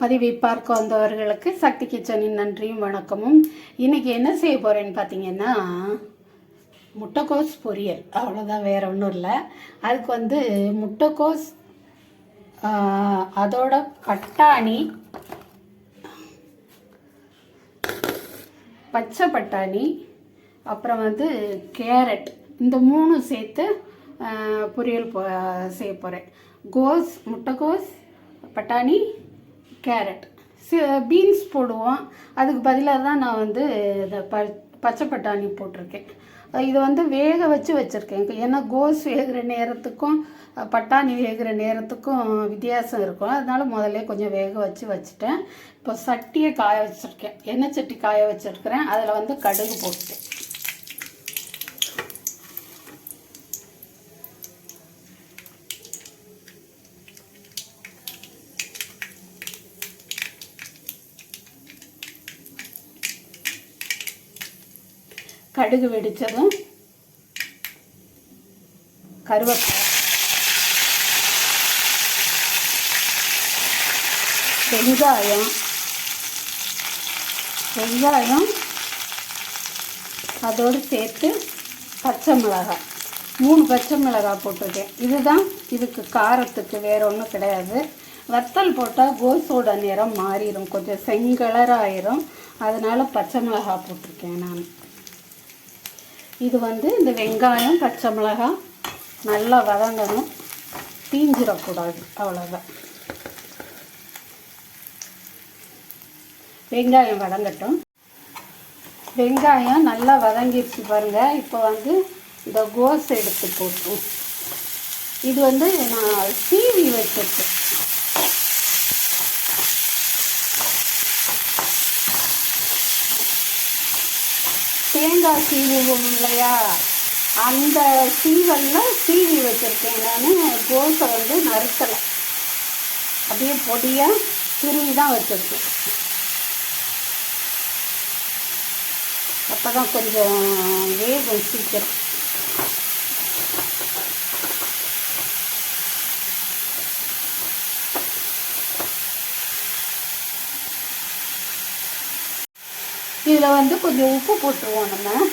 பதிவை பார்க்க வந்தவர்களுக்கு சக்தி கிச்சனின் நன்றியும் வணக்கமும். இன்னைக்கு என்ன செய்ய போகிறேன்னு பார்த்தீங்கன்னா முட்டைக்கோஸ் பொரியல். அவ்வளோதான் வேற ஒன்றும் இல்லை. அதுக்கு வந்து முட்டைக்கோஸ் அதோட பட்டாணி பச்சை பட்டாணி அப்புறம் வந்து கேரட் இந்த மூணும் சேர்த்து பொரியல் போ செய்ய போகிறேன் கோஸ் முட்டைக்கோஸ் பட்டாணி கேரட். பீன்ஸ் போடுவோம். அதுக்கு பதிலாக தான் நான் வந்து இதை ப பச்சை பட்டாணி போட்டிருக்கேன். இதை வந்து வேக வச்சு வச்சுருக்கேன். ஏன்னா கோஸ் வேகிற நேரத்துக்கும் பட்டாணி வேகிற நேரத்துக்கும் வித்தியாசம் இருக்கும். அதனால முதல்ல கொஞ்சம் வேக வச்சு வச்சுட்டேன். இப்போ சட்டியை காய வச்சுருக்கேன். எண்ணெய் சட்டி காய வச்சுருக்கிறேன். அதில் வந்து கடுகு போட்டுட்டேன். கடுகு வெடித்ததும் கருவேப்பிலை. வெங்காயம். வெங்காயம் அதோடு சேர்த்து பச்சை மிளகாய். மூணு பச்சை மிளகாய் போட்டிருக்கேன். இதுதான் இதுக்கு காரத்துக்கு வேறு ஒன்றும் கிடையாது. வத்தல் போட்டால் கோஸோட நிறம் மாறிடும் கொஞ்சம் செங்கலராயிரும். அதனால் பச்சை மிளகாய் போட்டிருக்கேன் நான். இது வந்து இந்த வெங்காயம் பச்சை மிளகாய் நல்லா வதங்கணும். தீஞ்சிடக்கூடாது அவ்வளோதான் வெங்காயம் வதங்கட்டும். வெங்காயம் நல்லா வதங்கிடுச்சு பாருங்கள் இப்போ வந்து இந்த கோஸ் எடுத்து போட்டுரும் இது வந்து நான் சீவி வச்சிருக்கேன். தேங்காய் சீவுவோம் இல்லையா? அந்த சீவல்ல சீவி வச்சுருக்கேன் நான். கோஸை வந்து நறுக்கலை. அப்படியே பொடியாக திருவி தான் வச்சிருக்கேன். அப்போ தான் கொஞ்சம் வேகும் சீக்கிரம். இதில் வந்து கொஞ்சம் உப்பு போட்டுருவோம் நம்ம.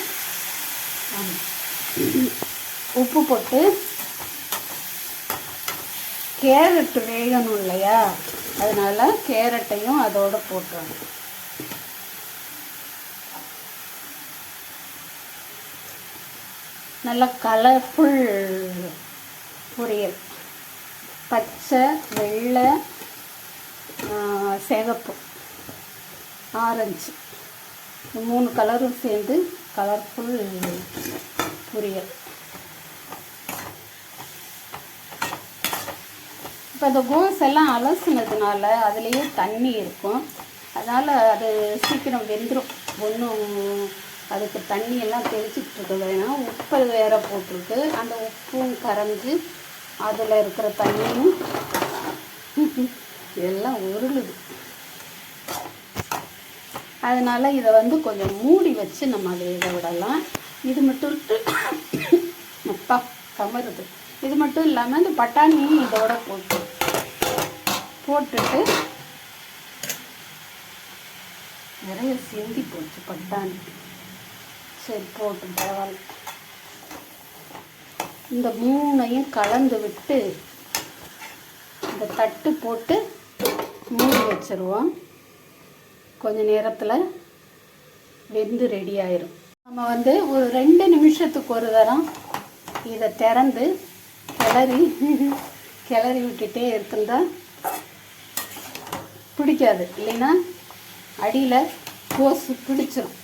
உப்பு போட்டு கேரட் வேகணும் இல்லையா? அதனால கேரட்டையும் அதோட போட்டுருவோம் நல்ல கலர்ஃபுல் பொரியல். பச்சை வெள்ளை ஆ, சிகப்பு ஆரஞ்சு. மூணு கலரும் சேர்ந்து கலர்ஃபுல் பொரியல். இப்போ இந்த கோஸ் எல்லாம் அலசினதுனால அதுலேயே தண்ணி இருக்கும். அதனால் அது சீக்கிரம் வெந்துடும் ஒன்றும் அதுக்கு தண்ணியெல்லாம் தெளிச்சிக்கிட்டு தெளிச்சிட்டு இருக்க வேணாம். உப்பு வேற போட்டிருக்கு. அந்த உப்பும் கரைஞ்சி அதில் இருக்கிற தண்ணியும் எல்லாம் உருளுது. அதனால் இதை வந்து கொஞ்சம் மூடி வச்சு நம்ம அதை இதை விடலாம். இது மட்டும் அப்பா கமருது இது மட்டும் இல்லாமல் இந்த பட்டாணியும் இதோட போட்டு போட்டுட்டு நிறைய சிந்தி போச்சு பட்டாணி. சரி போட்டு பரவாயில்ல. இந்த மூணையும் கலந்து விட்டு இந்த தட்டு போட்டு மூடி வச்சிருவோம். கொஞ்ச நேரத்தில் வெந்து ரெடி ஆயிரும். நம்ம வந்து ஒரு ரெண்டு நிமிஷத்துக்கு ஒரு தரம் இதை திறந்து கிளறி கிளறி விட்டுட்டே இருக்குந்தா பிடிக்காது. இல்லைன்னா அடியில் கோசு பிடிச்சிரும்.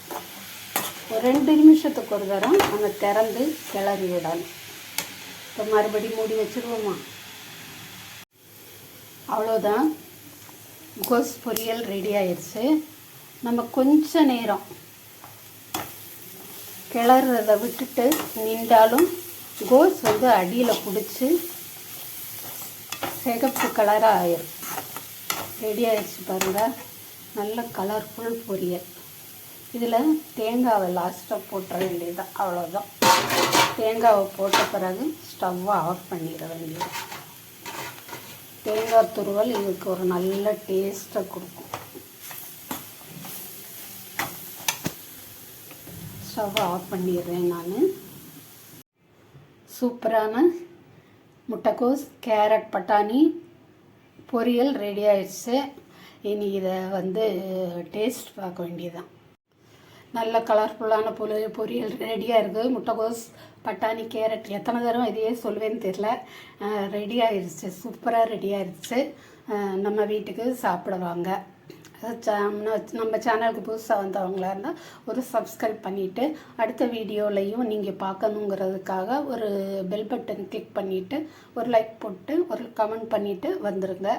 ஒரு ரெண்டு நிமிஷத்துக்கு ஒரு தரம் நம்ம திறந்து கிளறி விடணும். இப்போ மறுபடி மூடி வச்சுருவோமா? அவ்வளோதான் கோஸ் பொரியல் ரெடி ஆயிடுச்சு. நம்ம கொஞ்ச நேரம் கிளறத விட்டுட்டு நின்றாலும் கோஸ் வந்து அடியில் பிடிச்சி சிகப்பு கலராக ஆயிரும். ரெடி ஆயிடுச்சு பாருங்கள் நல்ல கலர்ஃபுல் பொரியல். இதில் தேங்காவை லாஸ்ட்டாக போட்டுற வேண்டியதுதான். அவ்வளோதான் தேங்காவை போட்ட பிறகு ஸ்டவ்வை ஆஃப் பண்ணிட வேண்டியது தேங்காய் துருவல் இதுக்கு ஒரு நல்ல டேஸ்ட்டை கொடுக்கும். ஸ்டவ் ஆஃப் பண்ணிடுறேன் நான். சூப்பரான முட்டைக்கோஸ் கேரட் பட்டாணி பொரியல் ரெடி ஆயிடுச்சு. இனி இதை வந்து டேஸ்ட் பார்க்க வேண்டியதுதான். நல்ல கலர்ஃபுல்லான பொரி பொரியல் ரெடியாக இருக்குது. முட்டைகோஸ் பட்டாணி கேரட் எத்தனை தடவை இதையே சொல்லுவேன்னு தெரில ரெடி ஆயிடுச்சு. சூப்பராக ரெடி ஆயிடுச்சு. நம்ம வீட்டுக்கு சாப்பிடுவாங்க நம்ம- நம்ம சேனலுக்கு புதுசாக வந்தவங்களா இருந்தால் ஒரு சப்ஸ்கிரைப் பண்ணிவிட்டு அடுத்த வீடியோலையும் நீங்கள் பார்க்கணுங்கிறதுக்காக ஒரு பெல் பட்டன் கிளிக் பண்ணிவிட்டு ஒரு லைக் போட்டு ஒரு கமெண்ட் பண்ணிவிட்டு வந்துடுங்க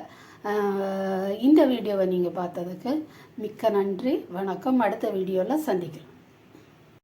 இந்த வீடியோவை நீங்கள் பார்த்ததுக்கு மிக்க நன்றி. வணக்கம். அடுத்த வீடியோவில் சந்திக்கிறோம்